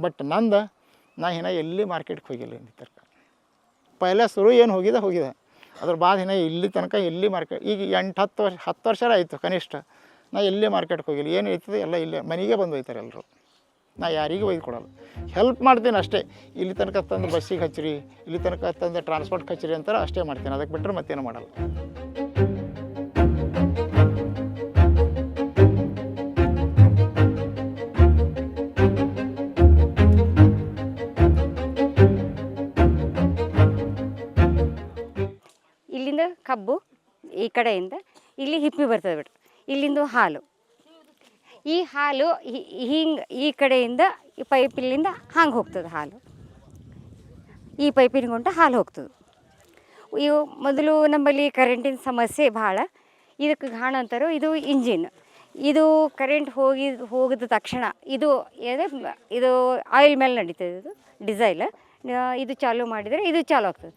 ಬಟ್ ನಂದು, ನಾ ಹಿನ ಎಲ್ಲಿ ಮಾರ್ಕೆಟ್ಗೆ ಹೋಗಿಲ್ಲ ಇನ್ನು ತನಕ. ಪೈಲ ಶುರು ಏನು ಹೋಗಿದೆ ಹೋಗಿದೆ. ಅದ್ರ ಬಾದ್ ಹಿನ್ನ ಇಲ್ಲಿ ತನಕ ಎಲ್ಲಿ ಮಾರ್ಕೆಟ್ ಈಗ ಎಂಟು, ಹತ್ತು ವರ್ಷ ಹತ್ತು ವರ್ಷ ಆಯಿತು ಕನಿಷ್ಠ. ನಾ ಎಲ್ಲಿ ಮಾರ್ಕೆಟ್ಗೆ ಹೋಗಿಲ್ಲ. ಏನು ಇರ್ತದೆ ಎಲ್ಲ ಇಲ್ಲೇ, ಮನೆಗೆ ಬಂದು ಒಯ್ತಾರೆ ಎಲ್ಲರೂ ನಾ ಯಾರಿಗೂ ಒಯ್ದು ಕೊಡಲ್ಲ. ಹೆಲ್ಪ್ ಮಾಡ್ತೀನಿ ಅಷ್ಟೇ. ಇಲ್ಲಿ ತನಕ ತಂದು ಬಸ್ಸಿಗೆ ಹಚ್ಚಿರಿ ಇಲ್ಲಿ ತನಕ ತಂದು ಟ್ರಾನ್ಸ್ಪೋರ್ಟ್ ಹಚ್ಚಿರಿ ಅಂತಾರೆ ಅಷ್ಟೇ ಮಾಡ್ತೀನಿ. ಅದಕ್ಕೆ ಬಿಟ್ಟರೆ ಮತ್ತೇನು ಮಾಡಲ್ಲ. ಈ ಕಡೆಯಿಂದ ಇಲ್ಲಿ ಹಿಪ್ಪಿ ಬರ್ತದೆ ಬಿಟ್ಟು ಇಲ್ಲಿಂದು ಹಾಲು. ಈ ಹಾಲು ಹಿಂಗೆ ಈ ಕಡೆಯಿಂದ ಈ ಪೈಪಿಲಿಂದ ಹಂಗೆ ಹೋಗ್ತದೆ ಹಾಲು. ಈ ಪೈಪಿನ ಹಾಲು ಹೋಗ್ತದೆ. ಇವು ಮೊದಲು ನಮ್ಮಲ್ಲಿ ಕರೆಂಟಿನ ಸಮಸ್ಯೆ ಭಾಳ. ಇದಕ್ಕೆ ಗಾಣ ಅಂತಾರೋ ಇದು ಇಂಜಿನ್ ಇದು ಕರೆಂಟ್ ಹೋಗಿ, ಹೋಗಿದ ತಕ್ಷಣ ಇದು ಇದು ಆಯಿಲ್ ಮೇಲೆ ನಡೀತದೆ ಇದು ಡಿಸೈಲ್ ಇದು ಚಾಲು ಮಾಡಿದರೆ ಇದು ಚಾಲು ಆಗ್ತದೆ.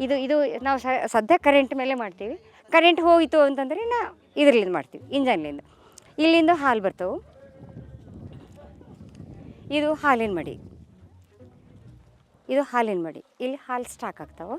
ಇದು ಇದು ನಾವು ಸದ್ಯ ಕರೆಂಟ್ ಮೇಲೆ ಮಾಡ್ತೀವಿ. ಕರೆಂಟ್ ಹೋಯಿತು ಅಂತಂದರೆ ನಾ ಇದರಿಂದ ಮಾಡ್ತೀವಿ ಇಂಜನ್ಲಿಂದ ಇಲ್ಲಿಂದ ಹಾಲು ಬರ್ತವೆ. ಇದು ಹಾಲಿನ ಮಡಿ. ಇದು ಹಾಲಿನ ಮಡಿ. ಇಲ್ಲಿ ಹಾಲು ಸ್ಟಾಕ್ ಆಗ್ತಾವೆ.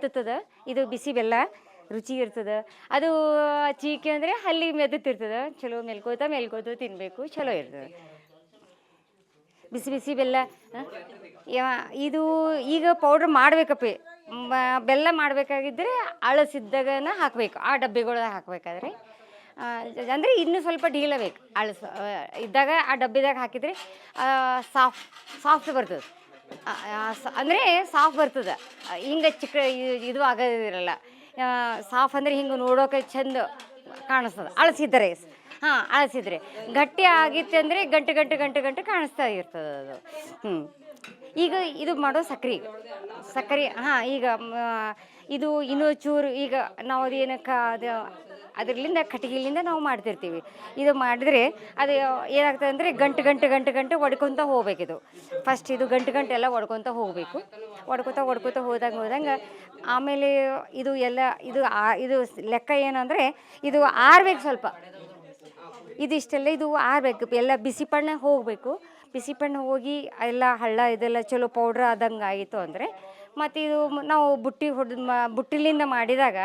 ಅಹ್, ಹತ್ತದ ಇದು ಬಿಸಿ ಬೆಲ್ಲ ರುಚಿ ಇರ್ತದೆ. ಅದು ಚೀಕೆ ಅಂದರೆ ಹಲ್ಲಿ ಮೆದತಿರ್ತದೆ ಚಲೋ ಮೆಲ್ಕೋತ ಮೆಲ್ಕೋತ ತಿನ್ನಬೇಕು ಚಲೋ ಇರ್ತದೆ. ಬಿಸಿ ಬಿಸಿ ಬೆಲ್ಲ? ಇದು ಈಗ ಪೌಡ್ರ್ ಮಾಡಬೇಕಪ್ಪ. ಬೆಲ್ಲ ಮಾಡಬೇಕಾಗಿದ್ದರೆ ಅಳಸಿದ್ದಾಗನ ಹಾಕಬೇಕು. ಆ ಡಬ್ಬಿಗಳ ಹಾಕಬೇಕಾದ್ರೆ. ಅಂದರೆ ಇನ್ನೂ ಸ್ವಲ್ಪ ಢೀಲಬೇಕು ಅಳಸ ಇದ್ದಾಗ ಆ ಡಬ್ಬಿದಾಗ ಹಾಕಿದರೆ ಸಾಫ್ಟ್ ಸಾಫ್ಟ್ ಬರ್ತದೆ. ಅಂದರೆ ಸಾಫ್ ಬರ್ತದೆ. ಹಿಂಗೆ ಚಿಕ್ಕ ಇದು ಆಗೋದಿರಲ್ಲ. ಸಾಫ್ ಅಂದರೆ ಹಿಂಗೆ ನೋಡೋಕೆ ಚಂದ ಕಾಣಿಸ್ತದೆ. ಅಳಸಿದ್ದರೆ ಹಾಂ, ಅಳಸಿದ್ರೆ. ಗಟ್ಟಿ ಆಗಿತ್ತು ಅಂದರೆ ಗಂಟೆ ಗಂಟೆ ಗಂಟೆ ಗಂಟೆ ಕಾಣಿಸ್ತಾ ಇರ್ತದೆ ಅದು. ಹ್ಞೂ ಈಗ ಇದು ಮಾಡೋ ಸಕ್ರೆ. ಸಕ್ಕರೆ ಹಾಂ, ಈಗ ಇದು ಇನ್ನೂ ಚೂರು ಈಗ ನಾವು ಅದೇನಕ್ಕೆ ಅದು ಅದರಿಂದ ಕಟ್ಟಿಗೆಲಿಂದ ನಾವು ಮಾಡ್ತಿರ್ತೀವಿ. ಇದು ಮಾಡಿದ್ರೆ ಅದು ಏನಾಗ್ತದೆ ಅಂದರೆ ಗಂಟು ಗಂಟು ಗಂಟು, ಗಂಟೆ ಹೋಗ್ಬೇಕು ಹೋಗ್ಬೇಕಿದು. ಫಸ್ಟ್ ಇದು ಗಂಟು ಗಂಟು ಎಲ್ಲ ಒಡ್ಕೊತ ಹೋಗಬೇಕು. ಒಡ್ಕೊತ ಒಡ್ಕೊತ ಹೋದಂಗೆ ಹೋದಂಗೆ ಆಮೇಲೆ ಇದು ಎಲ್ಲ ಇದು ಆ- ಇದು ಲೆಕ್ಕ ಏನಂದರೆ ಇದು ಆರ್ಬೇಕು ಸ್ವಲ್ಪ. ಇದಿಷ್ಟೆಲ್ಲ ಇದು ಆರ್ಬೇಕು. ಎಲ್ಲ ಬಿಸಿ ಪಣ್ಣ ಹೋಗಬೇಕು. ಬಿಸಿ ಪಣ್ಣ ಹೋಗಿ ಎಲ್ಲ ಹಳ್ಳ ಇದೆಲ್ಲ ಚಲೋ ಪೌಡ್ರ್ ಆದಂಗೆ ಆಯಿತು ಅಂದರೆ ಮತ್ತು ಇದು ನಾವು ಬುಟ್ಟಿ ಹೊಡೆದು ಮಾ, ಬುಟ್ಟಿಲಿಂದ ಮಾಡಿದಾಗ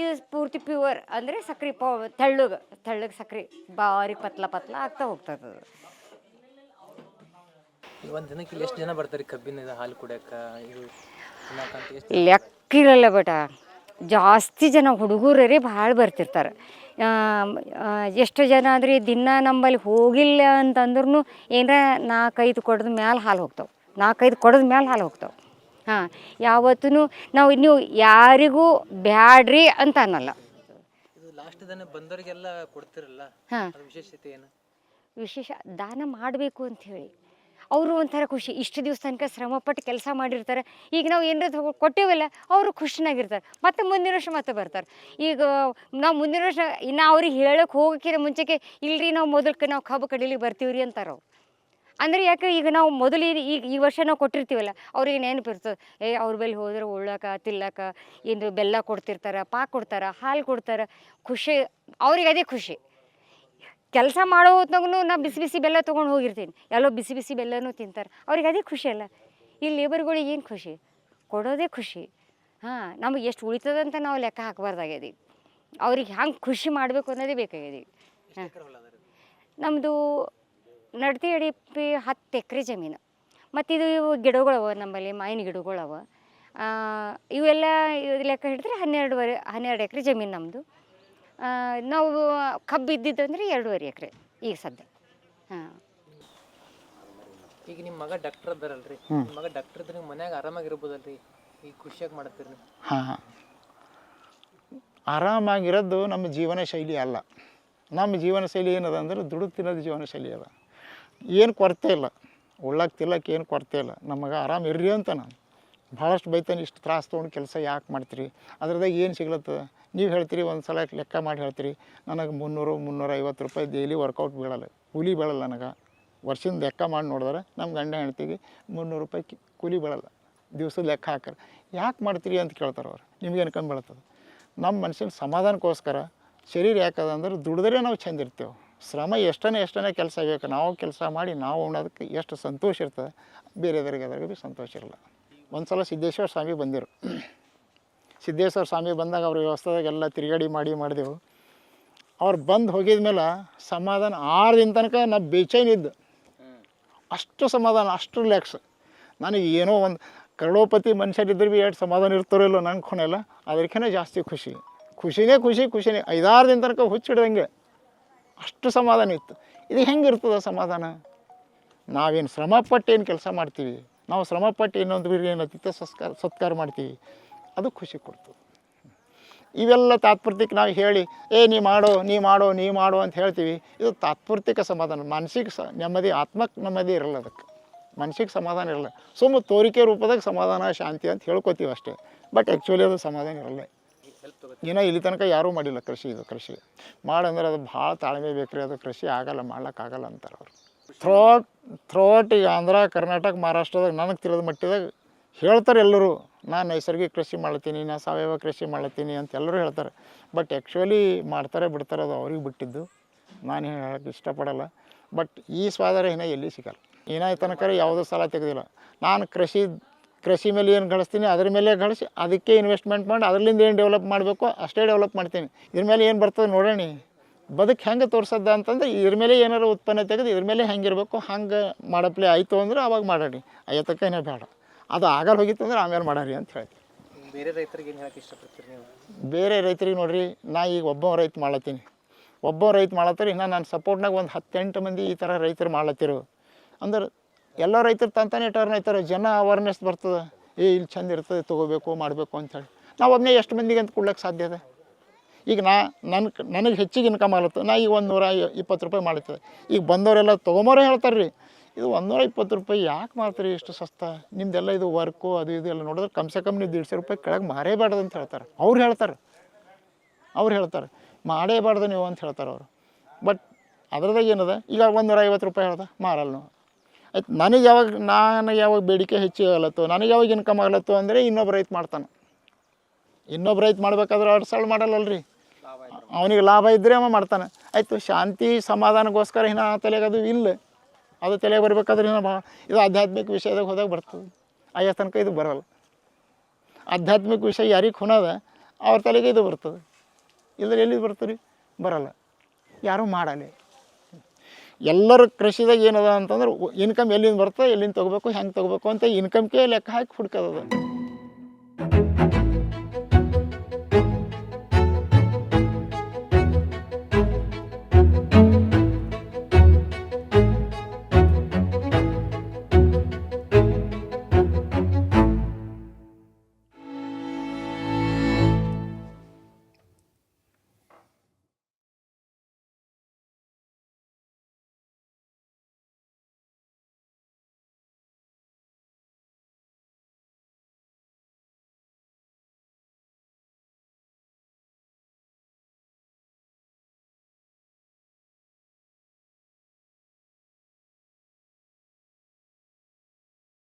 ಇದು ಪೂರ್ತಿ ಪ್ಯೂವರ್ ಅಂದರೆ ಸಕ್ರೆ ಪೌ ತೆಳ್ಳಗೆ ತೆಳ್ಳಗೆ ಸಕ್ರೆ ಬಾರಿ ಪತ್ಲ ಪತ್ಲ ಆಗ್ತಾ ಹೋಗ್ತದೆ ಅದು. ಒಂದು ದಿನಕ್ಕೆ ಎಷ್ಟು ಜನ ಬರ್ತಾರೆ ಕಬ್ಬಿನ ಹಾಲು ಕುಡಿಯಕ್ಕೆ ಇದು ಲೆಕ್ಕಿರಲ್ಲ ಬೇಟ. ಜಾಸ್ತಿ ಜನ ಹುಡುಗರೇ ಭಾಳ ಬರ್ತಿರ್ತಾರೆ. ಎಷ್ಟು ಜನ ಅಂದರೆ ದಿನ ನಂಬಲ್ಲಿ ಹೋಗಿಲ್ಲ ಅಂತಂದ್ರೂ ಏನಾರ ನಾಲ್ಕೈದು ಕೊಡದ ಮ್ಯಾಲೆ ಹಾಲು ಹೋಗ್ತಾವೆ. ನಾಲ್ಕೈದು ಕೊಡದ ಮ್ಯಾಲೆ ಹಾಲು ಹೋಗ್ತಾವೆ. ಹಾಂ ಯಾವತ್ತೂ ನಾವು ನೀವು ಯಾರಿಗೂ ಬ್ಯಾಡ್ರಿ ಅಂತ ಅನ್ನಲ್ಲ ಇದು ಲಾಸ್ಟ್ ದನ ಬಂದವರಿಗೆಲ್ಲ ಕೊಡ್ತಿರಲ್ಲ? ಹಾಂ. ವಿಶೇಷತೆ ಏನು? ವಿಶೇಷ ದಾನ ಮಾಡಬೇಕು ಅಂತ ಹೇಳಿ ಅವರು ಒಂಥರ ಖುಷಿ. ಇಷ್ಟು ದಿವಸ ತನಕ ಶ್ರಮಪಟ್ಟು ಕೆಲಸ ಮಾಡಿರ್ತಾರೆ. ಈಗ ನಾವು ಏನಾರ ಕೊಟ್ಟೇವಲ್ಲ ಅವರು ಖುಷಿನಾಗಿರ್ತಾರೆ. ಮತ್ತೆ ಮುಂದಿನ ವರ್ಷ ಮತ್ತೆ ಬರ್ತಾರೆ. ಈಗ ನಾವು ಮುಂದಿನ ವರ್ಷ ಇನ್ನು ಅವ್ರಿಗೆ ಹೇಳೋಕೆ ಹೋಗೋಕ್ಕಿಂತ ಮುಂಚೆಗೆ ಇಲ್ರಿ ನಾವು ಮೊದಲಕ್ಕೆ ನಾವು ಕಬ್ಬು ಕಡಿಲಿ ಬರ್ತೀವಿ ರೀ ಅಂತಾರೆ ಅವ್ರು. ಅಂದರೆ ಯಾಕೆ ಈಗ ನಾವು ಮೊದಲು ಈಗ ಈ ವರ್ಷ ನಾವು ಕೊಟ್ಟಿರ್ತೀವಲ್ಲ, ಅವ್ರಿಗೆ ನೆನಪು ಇರ್ತದೆ. ಏ, ಅವ್ರ ಬಳಿ ಹೋದ್ರೆ ಉಳ್ಳಾಕ ತಿಲ್ಲಕ ಏನು ಬೆಲ್ಲ ಕೊಡ್ತಿರ್ತಾರೆ, ಪಾಕ್ ಕೊಡ್ತಾರೆ, ಹಾಲು ಕೊಡ್ತಾರೆ, ಖುಷಿ, ಅವ್ರಿಗೆ ಅದೇ ಖುಷಿ. ಕೆಲಸ ಮಾಡೋ ಹೊತ್ನಾಗೂ ನಾ ಬಿಸಿ ಬಿಸಿ ಬೆಲ್ಲ ತೊಗೊಂಡು ಹೋಗಿರ್ತೀನಿ. ಎಲ್ಲೋ ಬಿಸಿ ಬಿಸಿ ಬೆಲ್ಲನೂ ತಿಂತಾರೆ. ಅವ್ರಿಗೆ ಅದೇ ಖುಷಿ ಅಲ್ಲ. ಈ ಲೇಬರ್ಗಳಿಗೆ ಏನು ಖುಷಿ? ಕೊಡೋದೇ ಖುಷಿ. ಹಾಂ, ನಮಗೆ ಎಷ್ಟು ಉಳಿತದಂತ ನಾವು ಲೆಕ್ಕ ಹಾಕಬಾರ್ದಾಗ್ಯದ ಅವ್ರಿಗೆ ಹ್ಯಾಂಗೆ ಖುಷಿ ಮಾಡಬೇಕು ಅನ್ನೋದೇ ಬೇಕಾಗ್ಯದ ನಮ್ಮದು ನಡತಿ ಅಡಿಪಿ ಹತ್ತು ಎಕರೆ ಜಮೀನು. ಮತ್ತು ಇದು ಇವು ಗಿಡಗಳವ ನಮ್ಮಲ್ಲಿ ಮಾವಿನ ಗಿಡಗಳವ. ಆ, ಇವೆಲ್ಲ ಇದು ಲೆಕ್ಕ ಹಿಡಿದ್ರೆ ಹನ್ನೆರಡುವರೆ ಹನ್ನೆರಡು ಎಕರೆ ಜಮೀನು ನಮ್ಮದು ನಾವು ಕಬ್ಬು ಇದ್ದಿದ್ದಂದ್ರೆ ಎರಡೂವರೆ ಎಕರೆ ಈಗ ಸದ್ಯ. ಹಾಂ. ಈಗ ನಿಮ್ಮ ಮಗ ಡಾಕ್ಟರ್ ಅದಾರಲ್ರಿ. ನಿಮ್ಮ ಮಗ ಡಾಕ್ಟರ್ ಇದ್ರೆ ನಿಮ್ಮ ಮನ್ಯಾಗ ಆರಾಮಾಗಿರ್ಬೋದಲ್ರಿ? ಈಗ ಖುಷಿಯಾಗಿ ಮಾಡ್ತೀರಿ ಹಾಂ. ಆರಾಮಾಗಿರೋದು ನಮ್ಮ ಜೀವನ ಶೈಲಿ ಅಲ್ಲ. ನಮ್ಮ ಜೀವನ ಶೈಲಿ ಏನದ ಅಂದ್ರೆ ದುಡುಕ್ ತಿನ್ನೋದು ಜೀವನ ಶೈಲಿ ಅದ. ಏನು ಕೊರತೆ ಇಲ್ಲ. ಉಳ್ಳಕ್ಕೆ ತಿಲ್ಲಕ್ಕೆ ಏನು ಕೊರತೆ ಇಲ್ಲ. ನಮಗೆ ಆರಾಮ ಇರ್ರಿ ಅಂತ ನಾನು. ಭಾಳಷ್ಟು ಬೈತಾನೆ, ಇಷ್ಟು ತ್ರಾಸ ತೊಗೊಂಡು ಕೆಲಸ ಯಾಕೆ ಮಾಡ್ತೀರಿ? ಅದ್ರದಾಗ ಏನು ಸಿಗ್ಲತ್ತದ? ನೀವು ಹೇಳ್ತೀರಿ ಒಂದು ಸಲ ಲೆಕ್ಕ ಮಾಡಿ ಹೇಳ್ತೀರಿ. ನನಗೆ ಮುನ್ನೂರು ಮುನ್ನೂರ ಐವತ್ತು ರೂಪಾಯಿ ಡೈಲಿ ವರ್ಕೌಟ್ ಬೀಳಲ್ಲ. ಕೂಲಿ ಬೀಳಲ್ಲ ನನಗೆ. ವರ್ಷದ ಲೆಕ್ಕ ಮಾಡಿ ನೋಡಿದ್ರೆ ನಮ್ಮ ಗಂಡ ಹೆಣ್ತೀವಿ ಮುನ್ನೂರು ರೂಪಾಯಿ ಕೂಲಿ ಬೀಳಲ್ಲ. ದಿವ್ಸದ ಲೆಕ್ಕ ಹಾಕಲ್ಲ ಯಾಕೆ ಮಾಡ್ತೀರಿ ಅಂತ ಕೇಳ್ತಾರೆ ಅವ್ರು. ನಿಮ್ಗೆ ಅನ್ಕೊಂಡು ಬೀಳ್ತದೆ ನಮ್ಮ ಮನುಷ್ಯನ ಸಮಾಧಾನಕ್ಕೋಸ್ಕರ ಶರೀರ ಯಾಕದ ಅಂದ್ರೆ ದುಡಿದ್ರೆ ನಾವು ಚಂದ ಇರ್ತೇವೆ. ಶ್ರಮ ಎಷ್ಟನೇ ಎಷ್ಟನೇ ಕೆಲಸ ಬೇಕು, ನಾವು ಕೆಲಸ ಮಾಡಿ ನಾವು ಉಣ್ಣೋದಕ್ಕೆ ಎಷ್ಟು ಸಂತೋಷ ಇರ್ತದೆ, ಬೇರೆದವ್ರಿಗೆ ಅದ್ರಾಗ ಭೀ ಸಂತೋಷ ಇರಲ್ಲ. ಒಂದು ಸಲ ಸಿದ್ದೇಶ್ವರ ಸ್ವಾಮಿ ಬಂದಿರು. ಸಿದ್ದೇಶ್ವರ ಸ್ವಾಮಿ ಬಂದಾಗ ಅವ್ರ ವ್ಯವಸ್ಥೆದಾಗೆಲ್ಲ ತಿರುಗಾಡಿ ಮಾಡಿ ಮಾಡಿದೆವು. ಅವ್ರು ಬಂದು ಹೋಗಿದ ಮೇಲೆ ಸಮಾಧಾನ ಆರು ದಿನ ತನಕ ನಾ ಬೇಚೈನಿದ್ದು ಅಷ್ಟು ಸಮಾಧಾನ, ಅಷ್ಟು ರಿಲ್ಯಾಕ್ಸ್ ನನಗೆ ಏನೋ ಒಂದು ಕರಡೋಪತಿ ಮನುಷ್ಯರಿದ್ದರು ಭೀ ಎಷ್ಟು ಸಮಾಧಾನ ಇರ್ತಾರೋ ಇಲ್ಲೋ ನನ್ನ ಕೊನೆಲ್ಲ ಅದಕ್ಕಿಂತ ಜಾಸ್ತಿ ಖುಷಿ. ಖುಷಿನೇ ಖುಷಿ, ಖುಷಿನೇ ಐದಾರು ದಿನ ತನಕ ಹುಚ್ಚಿಡ್ದಂಗೆ ಅಷ್ಟು ಸಮಾಧಾನ ಇತ್ತು. ಇದು ಹೆಂಗೆ ಇರ್ತದೆ ಸಮಾಧಾನ? ನಾವೇನು ಶ್ರಮಪಟ್ಟು ಏನು ಕೆಲಸ ಮಾಡ್ತೀವಿ. ನಾವು ಶ್ರಮಪಟ್ಟು ಇನ್ನೊಂದು ಏನು ಅತಿಥ್ಯ ಸತ್ಕಾರ ಸತ್ಕಾರ ಮಾಡ್ತೀವಿ. ಅದು ಖುಷಿ ಕೊಡ್ತದೆ. ಇವೆಲ್ಲ ತಾತ್ಪೂರ್ತಿಕ ನಾವು ಹೇಳಿ, ಏ, ನೀ ಮಾಡೋ ನೀ ಮಾಡೋ ನೀ ಮಾಡೋ ಅಂತ ಹೇಳ್ತೀವಿ. ಇದು ತಾತ್ಪೂರ್ತಿಕ ಸಮಾಧಾನ. ಮಾನಸಿಕ ಸ, ನೆಮ್ಮದಿ ಆತ್ಮಕ್ಕೆ ನೆಮ್ಮದಿ ಇರಲ್ಲ ಅದಕ್ಕೆ. ಮನಸ್ಸಿಗೆ ಸಮಾಧಾನ ಇರಲ್ಲ. ಸುಮ್ಮ ತೋರಿಕೆ ರೂಪದಾಗ ಸಮಾಧಾನ, ಶಾಂತಿ ಅಂತ ಹೇಳ್ಕೊತೀವಿ ಅಷ್ಟೇ. ಬಟ್ ಆ್ಯಕ್ಚುಲಿ ಅದು ಸಮಾಧಾನ ಇರಲ್ಲ. ಏನೋ ಇಲ್ಲಿ ತನಕ ಯಾರೂ ಮಾಡಿಲ್ಲ ಕೃಷಿ ಇದು ಕೃಷಿ. ಮಾಡಂದ್ರೆ ಅದು ಭಾಳ ತಾಳ್ಮೆ ಬೇಕು ರೀ ಅದು ಕೃಷಿ ಆಗಲ್ಲ ಮಾಡ್ಲಿಕ್ಕಾಗಲ್ಲ ಅಂತಾರೆ ಅವರು. ಥ್ರೋಟ್ ಥ್ರೋಟ್ ಈಗ ಆಂಧ್ರ ಕರ್ನಾಟಕ ಮಹಾರಾಷ್ಟ್ರದಾಗ ನನಗೆ ತಿಳಿದ ಮಟ್ಟಿದಾಗ ಹೇಳ್ತಾರೆ ಎಲ್ಲರೂ ನಾನು ನೈಸರ್ಗಿಕ ಕೃಷಿ ಮಾಡ್ತೀನಿ ನಾನು ಸಾವಯವ ಕೃಷಿ ಮಾಡ್ತೀನಿ ಅಂತ ಎಲ್ಲರೂ ಹೇಳ್ತಾರೆ. ಬಟ್ ಆ್ಯಕ್ಚುಲಿ ಮಾಡ್ತಾರೆ ಬಿಡ್ತಾರೆ ಅದು ಅವ್ರಿಗೆ ಬಿಟ್ಟಿದ್ದು. ನಾನು ಹೇಳೋಕ್ಕೆ ಇಷ್ಟಪಡಲ್ಲ. ಬಟ್ ಈ ಸ್ವಾದರ ಏನೋ ಎಲ್ಲಿ ಸಿಗಲ್ಲ. ಏನಾಯ್ತು ತನಕ ಯಾವುದೂ ಸಲ ತೆಗೆದಿಲ್ಲ. ನಾನು ಕೃಷಿ ಕೃಷಿ ಮೇಲೆ ಏನು ಗಳಿಸ್ತೀನಿ ಅದ್ರ ಮೇಲೆ ಗಳಿಸಿ ಅದಕ್ಕೆ ಇನ್ವೆಸ್ಟ್ಮೆಂಟ್ ಮಾಡಿ ಅದರಿಂದ ಏನು ಡೆವಲಪ್ ಮಾಡಬೇಕು ಅಷ್ಟೇ ಡೆವಲಪ್ ಮಾಡ್ತೀನಿ. ಇದ್ರ ಮೇಲೆ ಏನು ಬರ್ತದೆ ನೋಡೋಣ. ಬದುಕು ಹೆಂಗೆ ತೋರ್ಸದ್ದ ಅಂತಂದ್ರೆ ಇದ್ರ ಮೇಲೆ ಏನಾರು ಉತ್ಪನ್ನ ತೆಗೆದು ಇದ್ರ ಮೇಲೆ ಹೆಂಗಿರಬೇಕು ಹಂಗೆ ಮಾಡಪ್ಲೆ ಆಯಿತು ಅಂದ್ರೆ ಅವಾಗ ಮಾಡೋಣ. ಅಯ್ಯತಕ್ಕ ಏನೋ ಬೇಡ. ಅದು ಆಗಲ್ಲ ಹೋಗಿತ್ತು ಅಂದ್ರೆ ಆಮೇಲೆ ಮಾಡಾರಿ ಅಂತ ಹೇಳ್ತೀನಿ. ಬೇರೆ ರೈತರಿಗೆ ಏನು ಹೇಳಕ್ಕೆ ಇಷ್ಟಪಡ್ತೀರಿ ನೀವು? ಬೇರೆ ರೈತರಿಗೆ ನೋಡ್ರಿ ನಾ ಈಗ ಒಬ್ಬ ರೈತ ಮಾಡ್ಲತ್ತೀನಿ. ಒಬ್ಬ ರೈತ ಮಾಡ್ಲತ್ತಾರೆ ಇನ್ನು ನಾನು ಸಪೋರ್ಟ್ನಾಗ ಒಂದು ಹತ್ತೆಂಟು ಮಂದಿ ಈ ಥರ ರೈತರು ಮಾಡ್ಲತ್ತಿರು. ಅಂದ್ರೆ ಎಲ್ಲ ರೈತರು ತಂತಾನೆ ಟರ್ನ್ ಆಯ್ತಾರೆ ಜನ ಅವೇರ್ನೆಸ್ ಬರ್ತದೆ. ಏ, ಇಲ್ಲಿ ಚಂದ ಇರ್ತದೆ, ತೊಗೋಬೇಕು, ಮಾಡಬೇಕು ಅಂಥೇಳಿ ನಾವು ಒಬ್ಬನೇ ಎಷ್ಟು ಮಂದಿಗೆ ಅಂತ ಕೊಡ್ಲಿಕ್ಕೆ ಸಾಧ್ಯ ಇದೆ? ಈಗ ನಾ ನನ್ನ ನನಗೆ ಹೆಚ್ಚಿಗೆ ಇನ್ಕಮ್ ಆಗುತ್ತೆ ನಾ ಈಗ ಒಂದು ನೂರ ಇಪ್ಪತ್ತು ರೂಪಾಯಿ ಮಾಡ್ತದೆ ಈಗ ಬಂದವರೆಲ್ಲ ತೊಗೊಂಬೋರೇ ಹೇಳ್ತಾರೆ ರೀ ಇದು ಒಂದೂರ ಇಪ್ಪತ್ತು ರೂಪಾಯಿ ಯಾಕೆ ಮಾಡ್ತೀರಿ ಇಷ್ಟು ಸಸ್ತಾ? ನಿಮ್ದೆಲ್ಲ ಇದು ವರ್ಕು ಅದು ಇದು ಎಲ್ಲ ನೋಡಿದ್ರೆ ಕಮ್ಸೆ ಕಮ್ ನೀವು ದೀಡ್ಸೆ ರೂಪಾಯಿ ಕೆಳಗೆ ಮಾರೇಬಾರ್ದು ಅಂತ ಹೇಳ್ತಾರೆ. ಅವ್ರು ಹೇಳ್ತಾರೆ. ಅವ್ರು ಹೇಳ್ತಾರೆ. ಮಾಡೇಬಾರ್ದು ನೀವು ಅಂತ ಹೇಳ್ತಾರೆ ಅವರು. ಬಟ್ ಅದ್ರದಾಗ ಏನದ? ಈಗ ಒಂದು ನೂರ ಐವತ್ತು ರೂಪಾಯಿ ಹೇಳ್ದೆ, ಮಾರಲ್ಲ ನಾವು. ಆಯ್ತು, ನನಗೆ ಯಾವಾಗ, ನಾನು ಯಾವಾಗ ಬೇಡಿಕೆ ಹೆಚ್ಚಿಗೆ ನನಗೆ ಯಾವಾಗ ಇನ್ಕಮ್ ಆಗಲತ್ತೋ ಅಂದರೆ ಇನ್ನೊಬ್ಬ ರೈತ ಮಾಡ್ತಾನೆ. ಇನ್ನೊಬ್ಬ ರೈತ ಮಾಡ್ಬೇಕಾದ್ರೆ ಎರಡು ಸಾಲ ಮಾಡಲ್ಲಲ್ರಿ ಅವನಿಗೆ ಲಾಭ ಇದ್ದರೆ ಅವ ಮಾಡ್ತಾನೆ. ಆಯಿತು, ಶಾಂತಿ ಸಮಾಧಾನಗೋಸ್ಕರ ಇನ್ನು ಆ ತಲೆಗೆ ಅದು ಇಲ್ಲ. ಅದು ತಲೆಗೆ ಬರಬೇಕಾದ್ರೆ ಇನ್ನೂ ಭಾಳ ಇದು ಆಧ್ಯಾತ್ಮಿಕ ವಿಷಯದಾಗ ಹೋದಾಗ ಬರ್ತದೆ. ಆಯಾ ತನಕ ಇದು ಬರಲ್ಲ. ಆಧ್ಯಾತ್ಮಿಕ ವಿಷಯ ಯಾರಿಗೆ ಖುನದ ಅವ್ರ ತಲೆಗೆ ಇದು ಬರ್ತದೆ. ಇಲ್ಲದ್ರೆ ಎಲ್ಲಿ ಬರ್ತದೆ ರೀ ಬರಲ್ಲ. ಯಾರೂ ಮಾಡಲ್ಲ. ಎಲ್ಲರ ಕೃಷಿದಾಗ ಏನದ ಅಂತಂದ್ರೆ ಇನ್ಕಮ್ ಎಲ್ಲಿಂದ ಬರ್ತದೆ, ಎಲ್ಲಿಂದ ತೊಗೋಬೇಕು, ಹೆಂಗೆ ತೊಗೋಬೇಕು ಅಂತ ಇನ್ಕಮ್ಗೆ ಲೆಕ್ಕ ಹಾಕಿ ಹುಡ್ಕೋದದ.